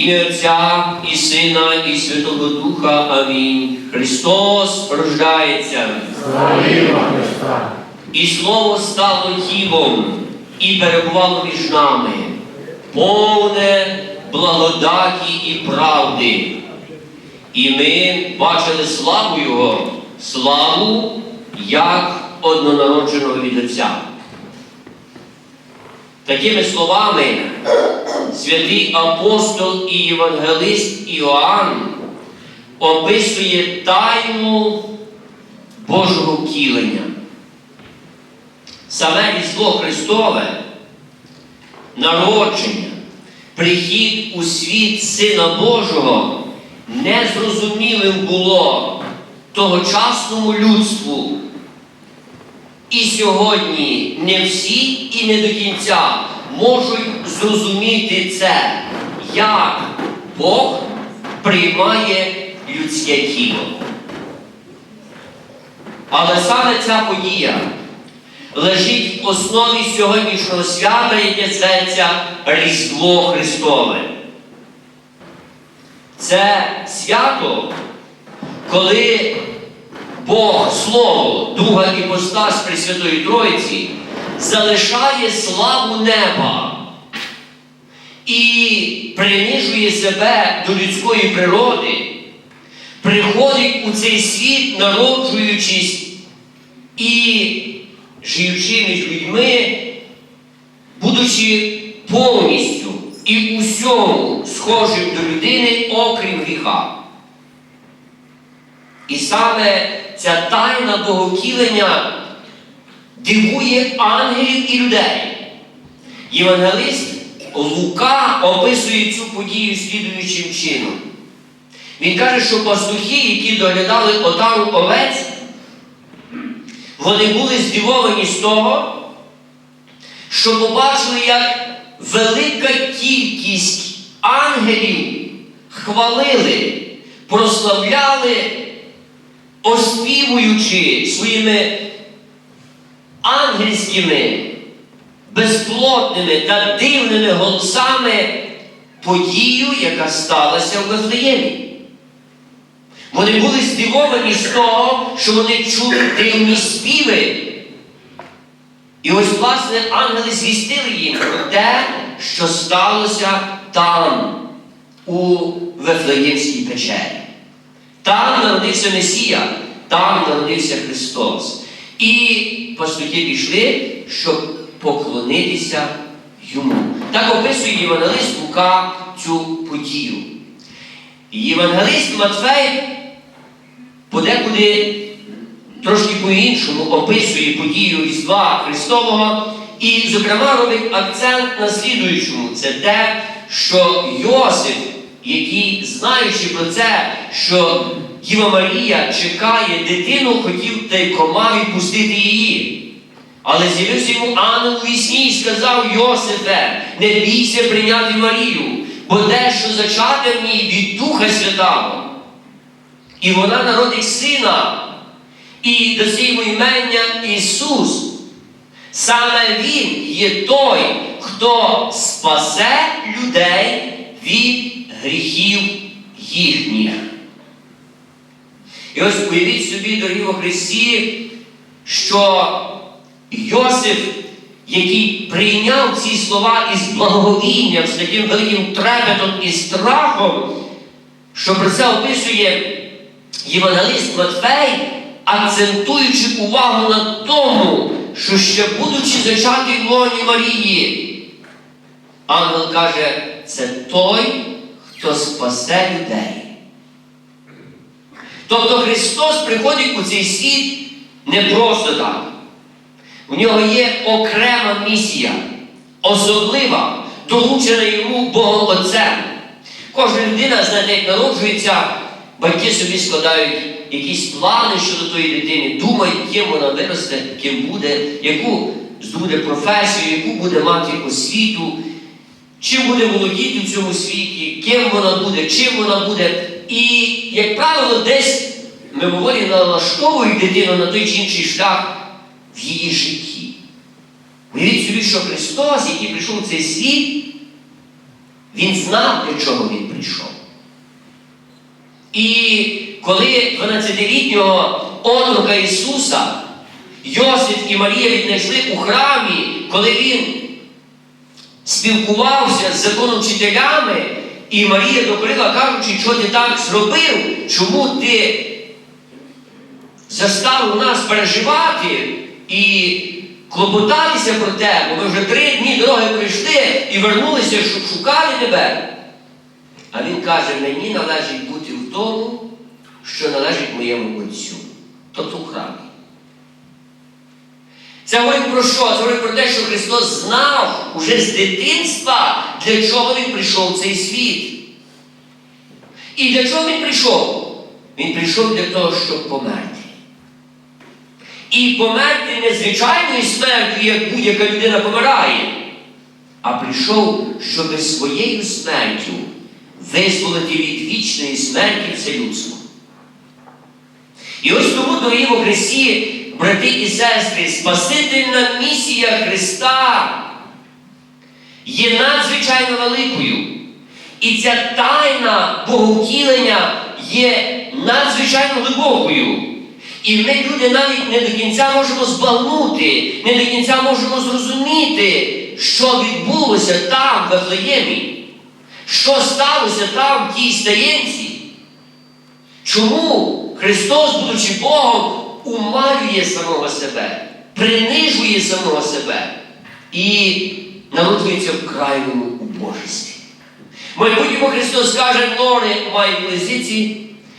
Ім'я Отця і Сина, і Святого Духа. Амінь. Христос рождається. Славімо Христа! І Слово стало тілом і перебувало між нами, повне благодаті і правди. І ми бачили славу Його, славу як однонародженого від Отця. Такими словами святий апостол і євангелист Іоанн описує тайну Божого втілення. Саме Різдво Христове, народження, прихід у світ Сина Божого незрозумілим було тогочасному людству. І сьогодні не всі і не до кінця можуть зрозуміти це, як Бог приймає людське тіло. Але саме ця подія лежить в основі сьогоднішнього свята, яке зветься Різдво Христове. Це свято, коли Бог, Слово, Друга іпостась Пресвятої Троїці залишає славу неба і принижує себе до людської природи, приходить у цей світ, народжуючись і живучи між людьми, будучи повністю і усьому схожим до людини, окрім гріха. І саме ця тайна Боготілення дивує ангелів і людей. Євангелист Лука описує цю подію слідуючим чином. Він каже, що пастухи, які доглядали отару овець, вони були здивовані з того, що побачили, як велика кількість ангелів хвалили, прославляли, оспівуючи своїми ангельськими, безплотними та дивними голосами подію, яка сталася в Вифлеємі. Вони були здивовані з того, що вони чули дивні співи. І ось, власне, ангели звістили їм про те, що сталося там, у Вифлеємській печері. Там народився Месія, там народився Христос. І пастухи пішли, щоб поклонитися йому. Так описує Євангелист Лука цю подію. Євангелист Матфей подекуди трошки по-іншому описує подію Різдва Христового і, зокрема, робить акцент на слідуючому. Це те, що Йосип, який, знаючи про це, що Діва Марія чекає дитину, хотів тайкома відпустити її. Але з'явився йому ангел у вісні і сказав Йосифе, не бійся прийняти Марію, бо дещо зачати в ній від Духа Святого. І вона народить сина, і дасть йому імення Ісус. Саме Він є той, хто спасе людей від гріхів їхніх. І ось уявіть собі, дорогі во Христі, що Йосиф, який прийняв ці слова із благовінням, з таким великим трепетом і страхом, що про це описує Євангелист Матфей, акцентуючи увагу на тому, що ще будучи зачатий в лоні Марії, ангел каже, це той, хто спасе людей. Тобто Христос приходить у цей світ не просто так. У нього є окрема місія, особлива, доручена йому Богом Отцем. Кожна людина, знаєте, як народжується, батьки собі складають якісь плани щодо тої дитини, думають, ким вона виросте, ким буде, яку здобуде професію, яку буде мати освіту, чим буде володіти в цьому світі, ким вона буде, чим вона буде. І, як правило, десь мимоволі налаштовують дитину на той чи інший шлях в її житті. Уявіть собі, що Христос, який прийшов в цей світ, Він знав, для чого він прийшов. І коли 12-літнього отрока Ісуса Йосиф і Марія віднайшли у храмі, коли він спілкувався з законовчителями, і Марія докорила, кажучи, що ти так зробив, чому ти заставив нас переживати і клопотатися про те, бо ми вже три дні дороги прийшли і вернулися, щоб шукали тебе. А він каже, мені належить бути в тому, що належить моєму Отцю, тобто в храмі. Це говорить про що? Це говорить про те, що Христос знав уже з дитинства, для чого Він прийшов в цей світ. І для чого Він прийшов? Він прийшов для того, щоб померти. І померти не звичайною смертю, як будь-яка людина помирає, а прийшов, щоб своєю смертю визволити від вічної смерті все людство. І ось тому, дорогі во Христі, брати і сестри, Спасительна місія Христа є надзвичайно великою. І ця тайна Боговтілення є надзвичайно глибокою. І ми, люди, навіть не до кінця можемо збагнути, не до кінця можемо зрозуміти, що відбулося там, в Вифлеємі, що сталося там, в тій стаєнці. Чому Христос, будучи Богом, умалює самого себе, принижує самого себе і народжується в крайньому убожестві. Майбутньому Христос каже, нори мають лисиці,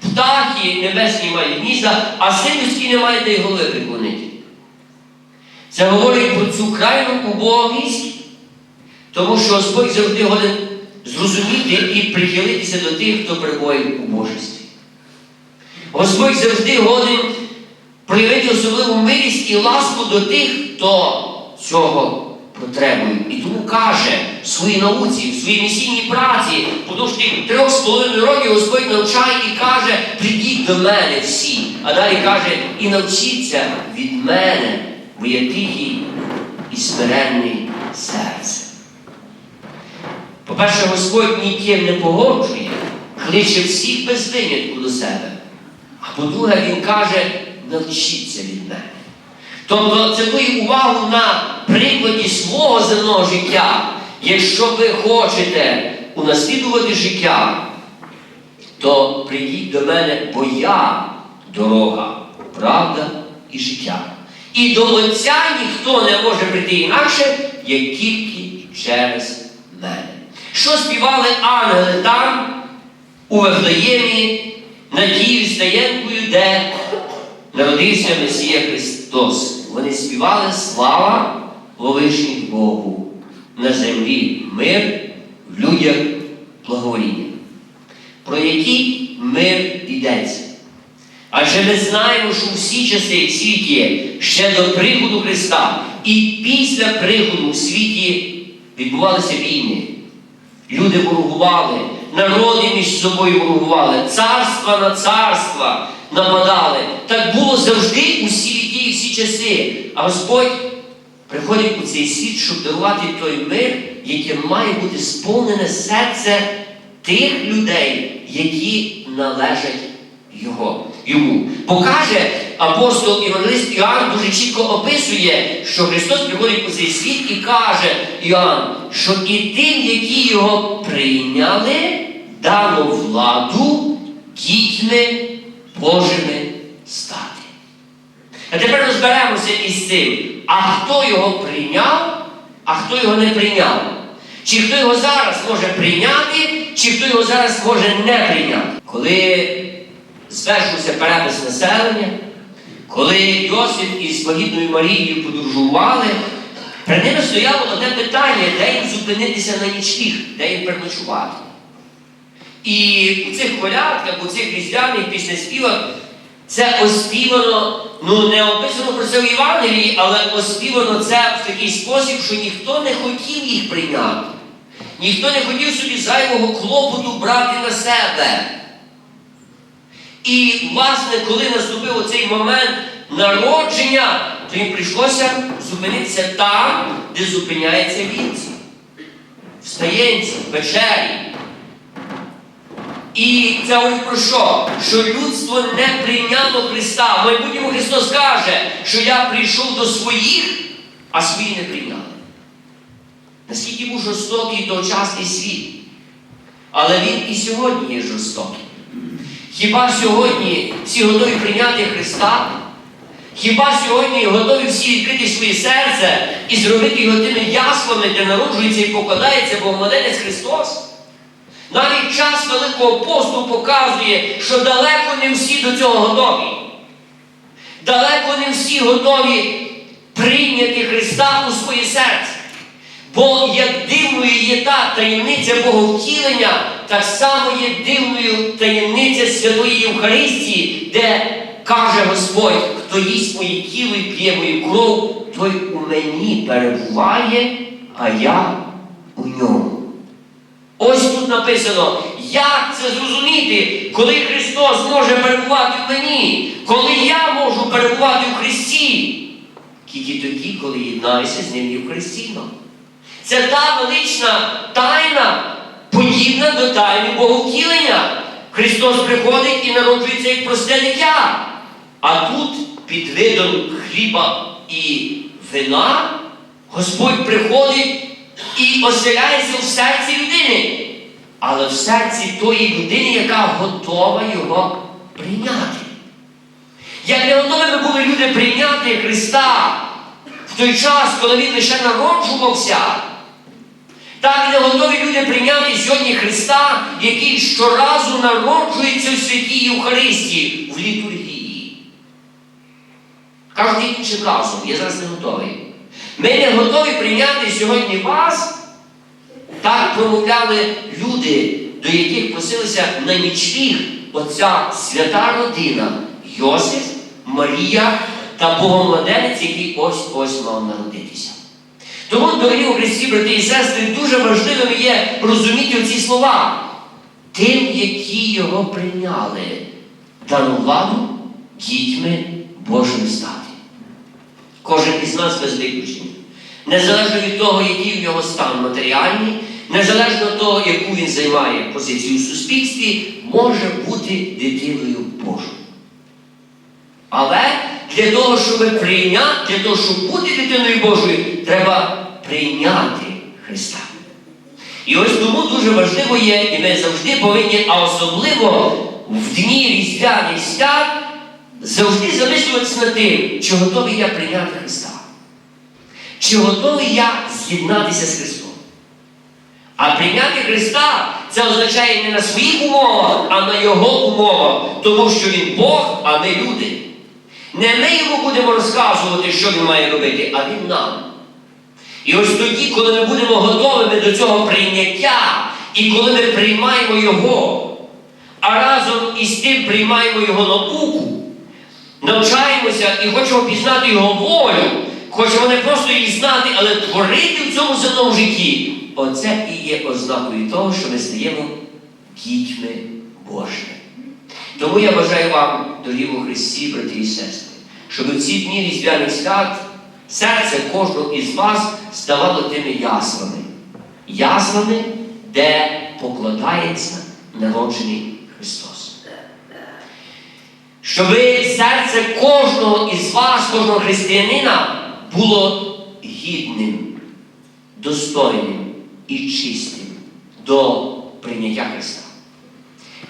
птахи небесні мають гнізда, а син людський не має де й голови приклонити. Це говорить про цю крайну убогість, тому що Господь завжди годен зрозуміти і прихилитися до тих, хто перебуває в убожестві. Господь завжди годен проявити особливу милість і ласку до тих, хто цього потребує. І тому каже в своїй науці, в своїй місійній праці, подовж тих трьох з половиною років Господь навчає і каже, прийдіть до мене всі. А далі каже, і навчіться від мене, бо я тихий і смиренний серце. По-перше, Господь ніким не погоджує, кличе всіх без винятку до себе. А по-друге, Він каже, навчіться від мене. Тобто акцентує увагу на прикладі свого земного життя. Якщо ви хочете унаслідувати життя, то прийдіть до мене, бо я дорога, правда і життя. І до Отця ніхто не може прийти інакше, як тільки через мене. Що співали ангели там, у Вифлеємі, надією стаєнкою, де народився Месія Христос. Вони співали слава Вовишніх Богу, на землі мир, в людях благовоління. Про який мир йдеться? Адже ми знаємо, що всі часи в світі ще до приходу Христа і після приходу у світі відбувалися війни. Люди ворогували, народи між собою ворогували, царства на царства нападали. Так було завжди усі віки і всі часи. А Господь приходить у цей світ, щоб дарувати той мир, яким має бути сповнене серце тих людей, які належать його, йому. Покаже апостол Івангелист Іоанн дуже чітко описує, що Христос приходить у цей світ і каже Іоанн, що і тим, які його прийняли, дано владу дітьми Божими стати. А тепер розберемося із цим. А хто його прийняв, а хто його не прийняв? Чи хто його зараз може прийняти, чи хто його зараз може не прийняти? Коли звершився перепис населення, коли Йосиф із вагітною Марією подорожували, перед ними стояло одне питання, де їм зупинитися на нічліг, де їм переночувати. І у цих колядках, у цих різдвяних піснеспівах це оспівано, ну не описано про це в Євангелії, але оспівано це в такий спосіб, що ніхто не хотів їх прийняти. Ніхто не хотів собі зайвого клопоту брати на себе. І, власне, коли наступив оцей момент народження, то їм прийшлося зупинитися там, де зупиняється вінці. В стаєнці, в печері. І це говорить про що? Що людство не прийняло Христа. В майбутньому Христос каже, що я прийшов до своїх, а свої не прийняли. Наскільки був жорстокий тогочасний світ. Але він і сьогодні є жорстокий. Хіба сьогодні всі готові прийняти Христа? Хіба сьогодні готові всі відкрити своє серце і зробити його тими яслами, де народжується і покладається Богомолець Христос? Навіть час Великого посту показує, що далеко не всі до цього готові. Далеко не всі готові прийняти Христа у своє серце. Бо як дивною є та таємниця Боговтілення, так само є дивною таємниця Святої Євхаристії, де каже Господь, хто їсть моє тіло і п'є мою кров, той у мені перебуває, а я у ньому. Ось тут написано, як це зрозуміти, коли Христос може перебувати в мені, коли я можу перебувати в Христі. Тільки тоді, коли єднаюся з ним Євхаристійно. Це та велична тайна, подібна до тайни Боговтілення. Христос приходить і народжується як просте дитя. А тут, під видом хліба і вина, Господь приходить і оселяється в серці людини, але в серці тої людини, яка готова його прийняти. Як не готовими були люди прийняти Христа в той час, коли Він лише народжувався, так не готові люди прийняти сьогодні Христа, який щоразу народжується в святій Євхаристії, в літургії. Кажуть іншим разом, я зараз не готовий. Ми не готові прийняти сьогодні вас. Так промовляли люди, до яких просилися на нічліг оця свята родина Йосиф, Марія та Богомладенець, який ось ось мав народитися. Тому, дорогі Христі, брати і сестри, дуже важливим є розуміти оці слова. Тим, які його прийняли, дану владу дітьми Божими стати. Кожен із нас без виключення. Незалежно від того, який в нього стан матеріальний, незалежно від того, яку він займає позицію в суспільстві, може бути дитиною Божою. Але для того, щоб прийняти, для того, щоб бути дитиною Божою, треба прийняти Христа. І ось тому дуже важливо є, і ми завжди повинні, а особливо в дні різдвяних свят, завжди замислюватися над тим, чи готовий я прийняти Христа. Чи готовий я з'єднатися з Христом? А прийняти Христа це означає не на своїх умовах, а на Його умовах, тому що Він Бог, а ми люди. Не ми йому будемо розказувати, що він має робити, а він нам. І ось тоді, коли ми будемо готовими до цього прийняття, і коли ми приймаємо Його, а разом із тим приймаємо Його науку, навчаємося і хочемо пізнати Його волю, хочемо не просто її знати, але творити в цьому земному житті. Оце і є ознакою того, що ми стаємо дітьми Божими. Тому я бажаю вам, дорогі у Христі, брати і сестри, щоб в ці дні різдвяних свят серце кожного із вас ставало тими яслами. Яслами, де покладається народжений Христос. Щоб серце кожного із вас, кожного християнина, було гідним, достойним і чистим до прийняття Христа.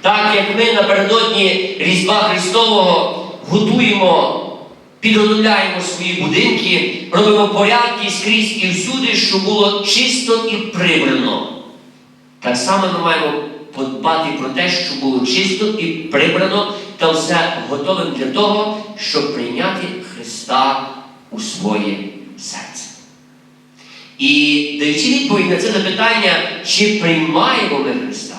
Так як ми напередодні Різдва Христового готуємо, підготовляємо свої будинки, робимо порядки скрізь і всюди, щоб було чисто і прибрано. Так само ми маємо подбати про те, щоб було чисто і прибрано та все готовим для того, щоб прийняти Христа у своє серце. І даючи відповідь на це запитання, чи приймаємо ми Христа,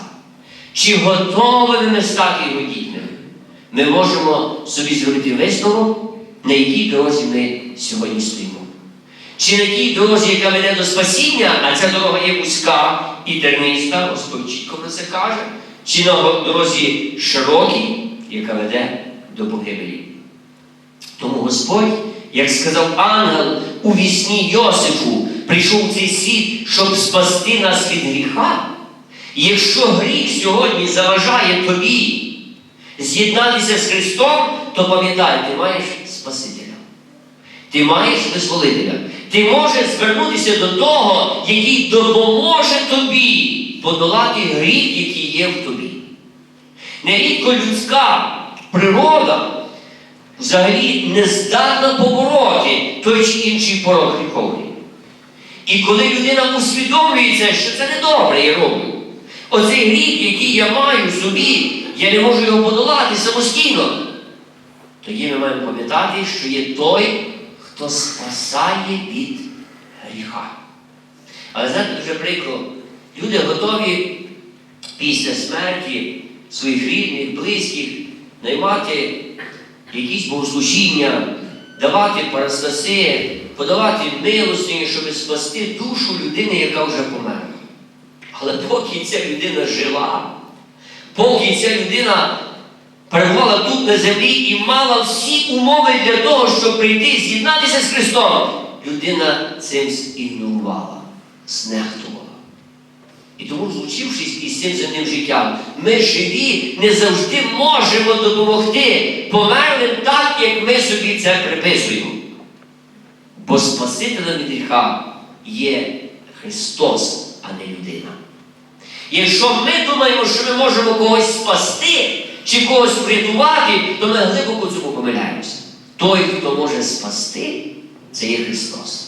чи готові ми стати його дітьми, ми можемо собі зробити висновок, на якій дорозі ми сьогодні стоїмо. Чи на тій дорозі, яка веде до спасіння, а ця дорога є вузька і терниста, Господь чітко про це каже, чи на дорозі широкій, яка веде до погибелі. Тому Господь, як сказав ангел у вісні Йосифу, прийшов в цей світ, щоб спасти нас від гріха. Якщо гріх сьогодні заважає тобі з'єднатися з Христом, то пам'ятай, ти маєш Спасителя. Ти маєш визволителя. Ти можеш звернутися до того, який допоможе тобі подолати гріх, який є в тобі. Нерідко людська природа взагалі не здатна побороти той чи інший порог гріховний. І коли людина усвідомлюється, що це недобре я роблю, оцей гріх, який я маю в собі, я не можу його подолати самостійно, тоді ми маємо пам'ятати, що є той, хто спасає від гріха. Але знаєте, дуже прикро, люди готові після смерті своїх рідних, близьких наймати якісь богослужіння, давати парастаси, подавати милостині, щоб спасти душу людини, яка вже померла. Але поки ця людина жила, поки ця людина перебувала тут на землі і мала всі умови для того, щоб прийти з'єднатися з Христом, людина цим зігнорувала, знехтувала. І тому, злучившись із цим земним життям, ми живі не завжди можемо допомогти померлим так, як ми собі це приписуємо. Бо Спасителем гріха є Христос, а не людина. Якщо ми думаємо, що ми можемо когось спасти чи когось врятувати, то ми глибоко цьому помиляємося. Той, хто може спасти, це є Христос.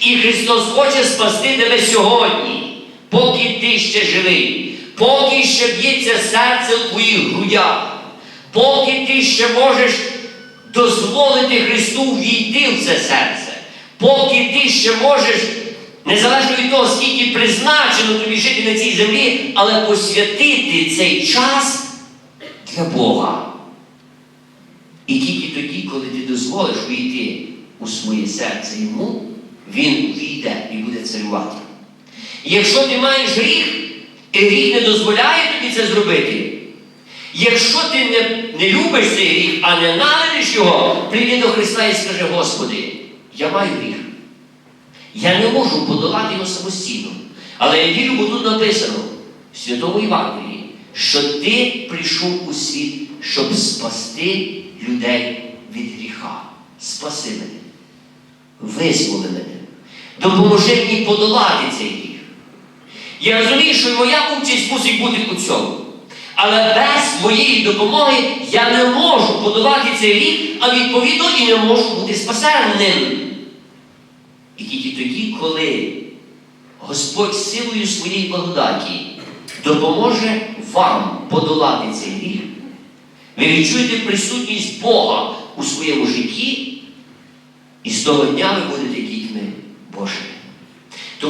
І Христос хоче спасти тебе сьогодні, поки ти ще живий, поки ще б'ється серце в твоїх грудях, поки ти ще можеш дозволити Христу війти в це серце, поки ти ще можеш, незалежно від того, скільки призначено тобі жити на цій землі, але посвятити цей час для Бога. І тільки тоді, коли ти дозволиш війти у своє серце йому, він війде і буде царювати. Якщо ти маєш гріх, і гріх не дозволяє тобі це зробити, якщо ти не, не любиш цей гріх, а ненавидиш його, прийди до Христа і скажи, Господи, я маю гріх. Я не можу подолати його самостійно. Але я вірю, бо тут написано в Святому Євангелії, що ти прийшов у світ, щоб спасти людей від гріха. Спаси мене. Визволи мене. Допоможи мені подолати цей. Я розумію, що і моя участь мусить бути у цьому. Але без моєї допомоги я не можу подолати цей гріх, а відповідно і не можу бути спасенним. І тільки тоді, коли Господь силою своєї благодаті допоможе вам подолати цей гріх, ви відчуєте присутність Бога у своєму житті, і з того дня ви будете.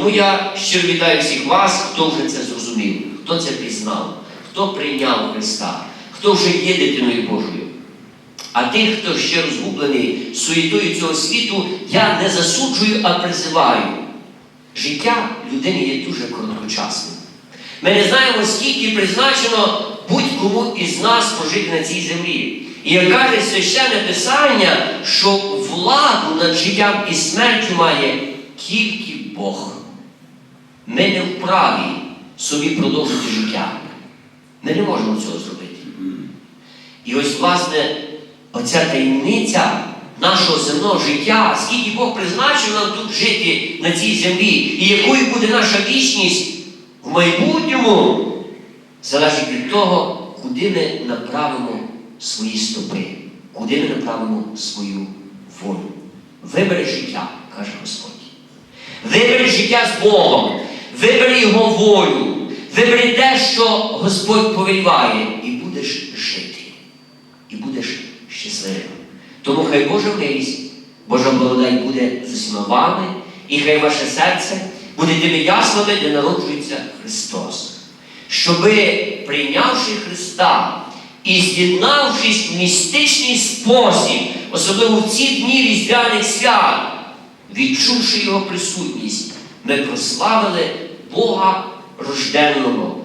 Тому я щиро вітаю всіх вас, хто вже це зрозумів, хто це пізнав, хто прийняв Христа, хто вже є дитиною Божою. А тих, хто ще розгублений суєтою цього світу, я не засуджую, а призиваю. Життя людини є дуже короткочасним. Ми не знаємо, скільки призначено будь-кому із нас прожити на цій землі. І як каже священне Писання, що владу над життям і смертю має тільки Бог. Ми не вправі собі продовжити життя. Ми не можемо цього зробити. І ось, власне, оця таємниця нашого земного життя, скільки Бог призначив нам тут жити на цій землі, і якою буде наша вічність в майбутньому, залежить від того, куди ми направимо свої стопи, куди ми направимо свою волю. Вибери життя, каже Господь. Вибери життя з Богом, вибери Його волю, вибери те, що Господь повеліває, і будеш жити. І будеш щасливим. Тому хай Божа милість, Божа благодать буде з усіма вами, і хай ваше серце буде тими яслами, де народжується Христос. Щоби, прийнявши Христа і з'єднавшись в містичний спосіб, особливо в ці дні різдвяних свят, відчувши Його присутність, ми прославили Бога рожденного,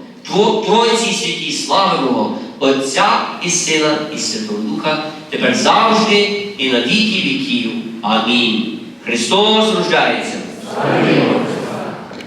Тройці святій славеного, Отця і Сина, і Святого Духа, тепер завжди і на віки віків. Амінь. Христос рождається. Амінь.